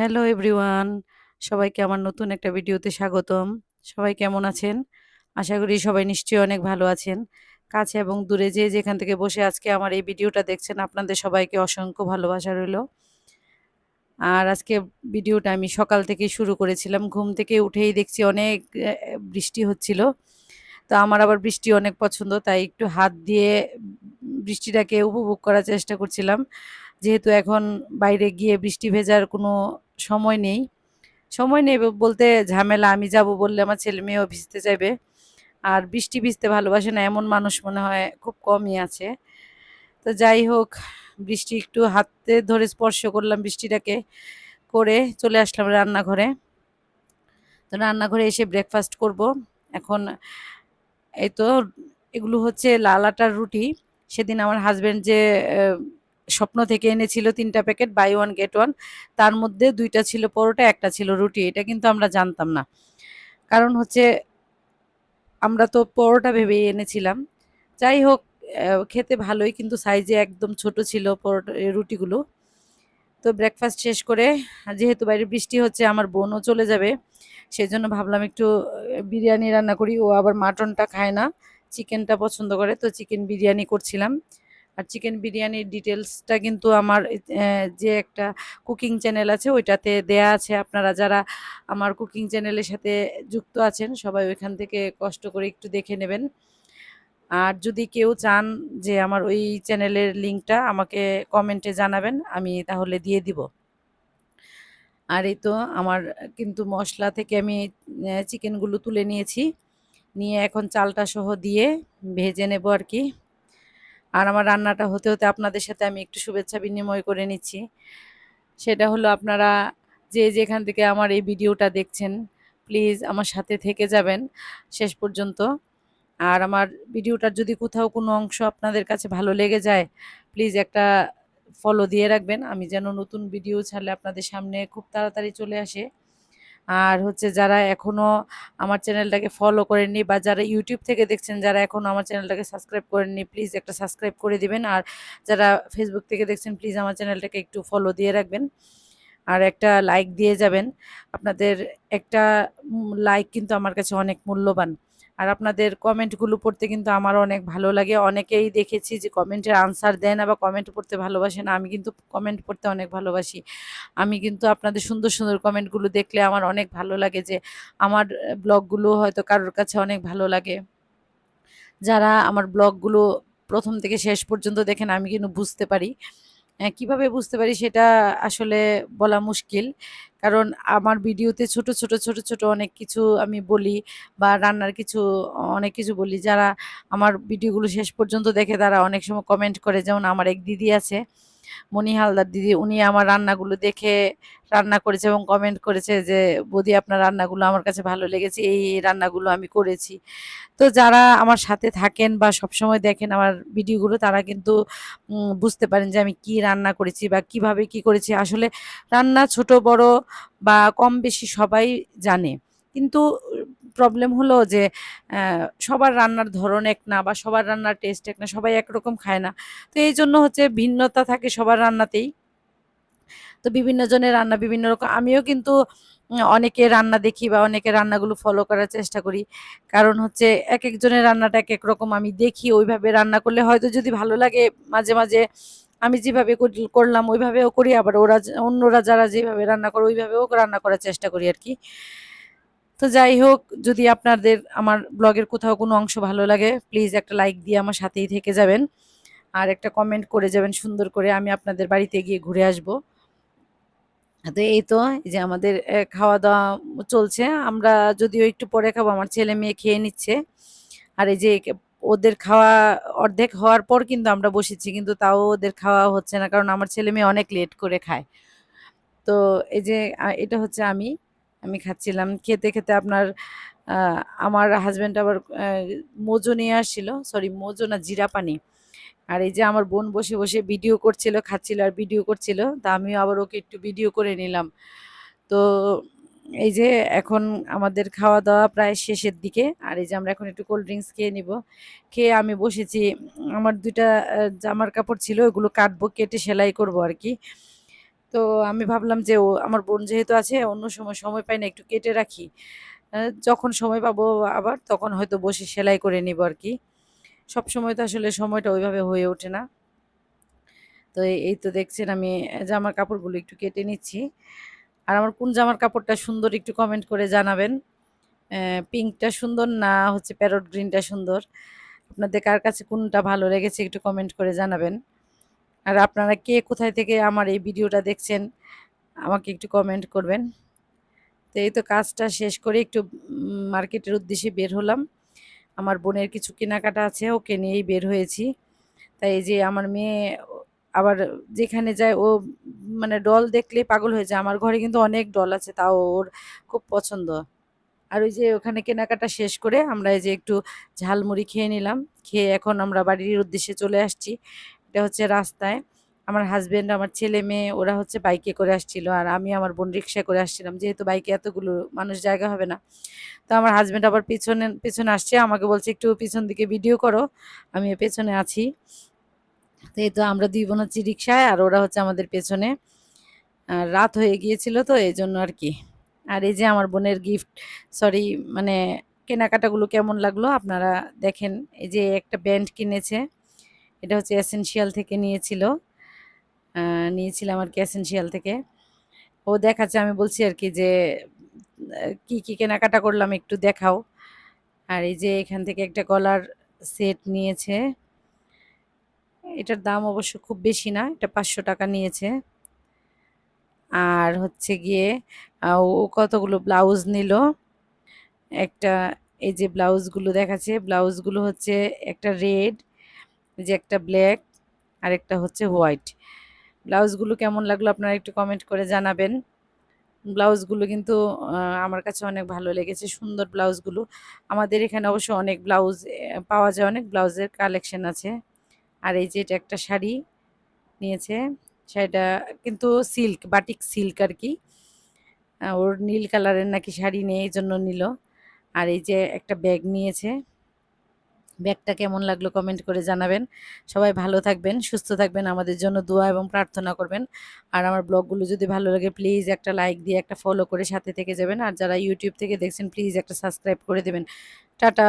Hello everyone, সবাইকে আমার নতুন একটা ভিডিওতে স্বাগতম। সবাই কেমন আছেন? আশা করি সবাই নিশ্চয়ই অনেক ভালো আছেন। কাছে এবং দূরে যে যেখান থেকে বসে আজকে আমার এই ভিডিওটা দেখছেন, আপনাদের সবাইকে অসংখ্য ভালোবাসা রইল। আর আজকে ভিডিওটা আমি সকাল থেকে শুরু করেছিলাম। ঘুম থেকে উঠেই দেখছি অনেক বৃষ্টি হচ্ছিল। তো আমার আবার বৃষ্টি অনেক পছন্দ, তাই একটু হাত দিয়ে বৃষ্টিটাকে উপভোগ করার চেষ্টা করছিলাম। যেহেতু এখন বাইরে গিয়ে বৃষ্টি ভেজার কোনো সময় নেই। সময় নেই বলতে ঝামেলা, আমি যাব বললে আমার ছেলে মেয়েও ভিজতে চাইবে আর বৃষ্টি ভিজতে ভালোবাসে না, এমন মানুষ মনে হয় খুব কমই আছে। তো যাই হোক, বৃষ্টি একটু হাতে ধরে স্পর্শ করলাম বৃষ্টিটাকে করে চলে আসলাম রান্নাঘরে। তো রান্নাঘরে এসে ব্রেকফাস্ট করব। এখন এই তো এগুলো হচ্ছে লাল আটার রুটি। সেদিন আমার হাজব্যান্ড যে স্বপ্ন থেকে এনেছিল তিনটা packet buy one get one তার মধ্যে দুইটা ছিল পরোটা, একটা ছিল রুটি, এটা কিন্তু আমরা জানতাম না। কারণ হচ্ছে আমরা তো পরোটা ভেবেই এনেছিলাম। যাই হোক খেতে ভালোই, কিন্তু সাইজে একদম ছোট ছিল পরোটা রুটিগুলো। তো ব্রেকফাস্ট শেষ করে, যেহেতু বাইরে বৃষ্টি হচ্ছে, আমার বোনও চলে যাবে সেই জন্য ভাবলাম একটু বিরিয়ানি রান্না করি। ও আবার মাটনটা খায় না চিকেনটা পছন্দ করে, তো চিকেন বিরিয়ানি করছিলাম। আর চিকেন বিরিয়ানির ডিটেলসটা কিন্তু আমার যে একটা কুকিং চ্যানেল আছে ওইটাতে দেয়া আছে। আপনারা যারা আমার কুকিং চ্যানেলের সাথে যুক্ত আছেন, সবাই ওইখান থেকে কষ্ট করে একটু দেখে নেবেন। আর যদি কেউ চান যে আমার ওই চ্যানেলের লিঙ্কটা আমাকে কমেন্টে জানাবেন, আমি তাহলে দিয়ে দিব। আর এই তো আমার কিন্তু মশলা থেকে আমি চিকেনগুলো তুলে নিয়েছি। নিয়ে এখন চালটা সহ দিয়ে ভেজে নেব আর কি। আর আমার রান্নাটা হতে হতে আপনাদের সাথে আমি একটু শুভেচ্ছা বিনিময় করে নিচ্ছি। সেটা হলো আপনারা যে যেখান থেকে আমার এই ভিডিওটা দেখছেন প্লিজ আমার সাথে থেকে যাবেন শেষ পর্যন্ত। আর আমার ভিডিওটার যদি কোথাও কোনো অংশ আপনাদের কাছে ভালো লেগে যায় প্লিজ একটা ফলো দিয়ে রাখবেন। আমি যেন নতুন ভিডিও ছাড়লে আপনাদের সামনে খুব তাড়াতাড়ি চলে আসে। আর হচ্ছে যারা এখনও আমার চ্যানেলটাকে ফলো করেননি বা যারা ইউটিউব থেকে দেখছেন, যারা এখনও আমার চ্যানেলটাকে সাবস্ক্রাইব করেননি প্লিজ একটা সাবস্ক্রাইব করে দিবেন। আর যারা ফেসবুক থেকে দেখছেন প্লিজ আমার চ্যানেলটাকে একটু ফলো দিয়ে রাখবেন আর একটা লাইক দিয়ে যাবেন। আপনাদের একটা লাইক কিন্তু আমার কাছে অনেক মূল্যবান। আর আপনাদের কমেন্টগুলো পড়তে কিন্তু আমার অনেক ভালো লাগে। অনেকেই দেখেছি যে কমেন্টের আনসার দেয় না বা কমেন্ট পড়তে ভালোবাসে না। আমি কিন্তু কমেন্ট পড়তে অনেক ভালোবাসি। আমি কিন্তু আপনাদের সুন্দর সুন্দর কমেন্টগুলো দেখলে আমার অনেক ভালো লাগে যে আমার ব্লগগুলো হয়তো কারোর কাছে অনেক ভালো লাগে। যারা আমার ব্লগগুলো প্রথম থেকে শেষ পর্যন্ত দেখেন, আমি কিন্তু বুঝতে পারি। কীভাবে বুঝতে পারি সেটা আসলে বলা মুশকিল। কারণ আমার ভিডিওতে ছোট ছোট ছোট ছোট অনেক কিছু আমি বলি বা রান্নার কিছু, অনেক কিছু বলি। যারা আমার ভিডিওগুলো শেষ পর্যন্ত দেখে তারা অনেক সময় কমেন্ট করে যেমন আমার এক দিদি আছে। মনি হালদার দিদি, উনি আমার রান্নাগুলো দেখে রান্না করেছে এবং কমেন্ট করেছে যে, বৌদি, আপনার রান্নাগুলো আমার কাছে ভালো লেগেছে, এই রান্নাগুলো আমি করেছি। তো যারা আমার সাথে থাকেন বা সবসময় দেখেন আমার ভিডিওগুলো, তারা কিন্তু বুঝতে পারেন যে আমি কি রান্না করেছি বা কীভাবে কি করেছি। আসলে রান্না ছোট, বড় বা কম বেশি সবাই জানে। কিন্তু প্রবলেম হলো যে সবার রান্নার ধরন এক না বা সবার রান্নার টেস্ট এক না, সবাই একরকম খায় না। তো এই জন্য হচ্ছে ভিন্নতা থাকে সবার রান্নাতেই। তো বিভিন্ন জনের রান্না বিভিন্ন রকম। আমিও কিন্তু অনেকে রান্না দেখি বা অনেকে রান্নাগুলো ফলো করার চেষ্টা করি। কারণ হচ্ছে এক একজনের রান্নাটা এক এক রকম আমি দেখি, ওইভাবে রান্না করলে হয়তো যদি ভালো লাগে মাঝে মাঝে আমি যেভাবে করলাম ওইভাবেও করি, আবার ওরা, অন্যরা যারা যেভাবে রান্না করে ওইভাবেও রান্না করার চেষ্টা করি আর কি। তো যাই হোক, যদি আপনাদের আমার ব্লগের কোথাও কোনো অংশ ভালো লাগে প্লিজ একটা লাইক দিয়ে আমার সাথেই থেকে যাবেন। আর একটা কমেন্ট করে যাবেন সুন্দর করে, আমি আপনাদের বাড়িতে গিয়ে ঘুরে আসব। তো এই তো যে আমাদের খাওয়া দাওয়া চলছে। আমরা যদিও একটু পরে খাব, আমার ছেলে মেয়ে খেয়ে নিচ্ছে। আর এই যে ওদের খাওয়া অর্ধেক হওয়ার পর কিন্তু আমরা বসেছি, কিন্তু তাও ওদের খাওয়া হচ্ছে না, কারণ আমার ছেলে মেয়ে অনেক লেট করে খায়। তো এই যে এটা হচ্ছে আমি। আমি খাচ্ছিলাম। খেতে খেতে আপনার আমার হাজব্যান্ড আবার মোজো নিয়ে আসছিল। সরি মোজো না, জিরা পানি। আর এই যে আমার বোন বসে বসে ভিডিও করছিল, খাচ্ছিল আর ভিডিও করছিল। তা আমিও আবার ওকে একটু ভিডিও করে নিলাম। তো এই যে এখন আমাদের খাওয়া দাওয়া প্রায় শেষের দিকে। আর এই যে আমরা এখন একটু কোল্ড ড্রিঙ্কস খেয়ে নিব। খেয়ে আমি বসেছি। আমার দুইটা জামার কাপড় ছিল, ওগুলো কাটবো, কেটে সেলাই করব আর কি। তো আমি ভাবলাম যে ও, আমার বোন যেহেতু আছে, অন্য সময় সময় পাই না, একটু কেটে রাখি। যখন সময় পাবো আবার, তখন হয়তো বসে সেলাই করে নিব আর কি। সব সময় তো আসলে সময়টা ওইভাবে হয়ে ওঠে না। তো এই- তো দেখছেন আমি জামার কাপড়গুলো একটু কেটে নিচ্ছি। আর আমার কোন জামার কাপড়টা সুন্দর একটু কমেন্ট করে জানাবেন। পিঙ্কটা সুন্দর না হচ্ছে প্যারট গ্রিনটা সুন্দর? আপনাদের কার কাছে কোনটা ভালো লেগেছে একটু কমেন্ট করে জানাবেন। আর আপনারা কে কোথায় থেকে আমার এই ভিডিওটা দেখছেন, আমাকে একটু কমেন্ট করবেন। তো এই তো কাজটা শেষ করে একটু মার্কেটের উদ্দেশ্যে বের হলাম। আমার বোনের কিছু কেনাকাটা আছে, ওকে নিয়েই বের হয়েছি। তাই এই যে আমার মেয়ে, আবার যেখানে যায় ও মানে ডল দেখলেই পাগল হয়ে যায়। আমার ঘরে কিন্তু অনেক ডল আছে, তাও ওর খুব পছন্দ। আর ওই যে ওখানে কেনাকাটা শেষ করে আমরা এই যে একটু ঝালমুড়ি খেয়ে নিলাম। খেয়ে এখন আমরা বাড়ির উদ্দেশ্যে চলে আসছি। এটা হচ্ছে রাস্তায়। আমার হাজব্যান্ড আমার ছেলে মেয়ে, ওরা হচ্ছে বাইকে করে আসছিল আর আমি আমার বোন রিক্সায় করে আসছিলাম। যেহেতু বাইকে এতগুলো মানুষ জায়গা হবে না। তো আমার হাজব্যান্ড আবার পিছনে পিছনে আসছে, আমাকে বলছে, একটু পিছন দিকে ভিডিও করো আমি পেছনে আছি। তো এই তো আমরা দুই বোন হচ্ছে রিক্সায় আর ওরা হচ্ছে আমাদের পেছনে। আর রাত হয়ে গিয়েছিল তো এই জন্য আর কি। আর এই যে আমার বোনের গিফট সরি মানে কেনাকাটাগুলো কেমন লাগল আপনারা দেখেন। এই যে একটা ব্যান্ড কিনেছে। এটা হচ্ছে এসেনশিয়াল থেকে নিয়েছিল। নিয়েছিলাম আর কি এসেনশিয়াল থেকে। ও দেখাচ্ছে, আমি বলছি আর কি যে কি কি কেনাকাটা করলাম একটু দেখাও। আর এই যে এখান থেকে একটা গলার সেট নিয়েছে। এটার দাম অবশ্য খুব বেশি না, এটা পাঁচশো টাকা নিয়েছে। আর হচ্ছে গিয়ে ও কতগুলো ব্লাউজ নিল। একটা, এই যে ব্লাউজগুলো দেখাচ্ছে, ব্লাউজগুলো হচ্ছে একটা রেড যে একটা ব্ল্যাক আর একটা হচ্ছে হোয়াইট ব্লাউজগুলো কেমন লাগল আপনারা একটু কমেন্ট করে জানাবেন। ব্লাউজগুলো কিন্তু আমার কাছে অনেক ভালো লেগেছে, সুন্দর ব্লাউজগুলো আমাদের এখানে অবশ্য অনেক ব্লাউজ পাওয়া যায়, অনেক ব্লাউজের কালেকশন আছে। আর এই যে এটা একটা শাড়ি নিয়েছে, শাড়িটা কিন্তু সিল্ক বাটিক সিল্ক আর কি ওর নীল কালারের নাকি শাড়ি নেই, এই জন্য নিল। আর এই যে একটা ব্যাগ নিয়েছে ব্যাগটা কেমন লাগল কমেন্ট করে জানাবেন। সবাই ভালো থাকবেন, সুস্থ থাকবেন, আমাদের জন্য দোয়া এবং প্রার্থনা করবেন। আর আমার ব্লগগুলো যদি ভালো লাগে প্লিজ একটা লাইক দিয়ে একটা ফলো করে সাথে থেকে যাবেন। আর যারা ইউটিউব থেকে দেখছেন প্লিজ একটা সাবস্ক্রাইব করে দেবেন। টাটা!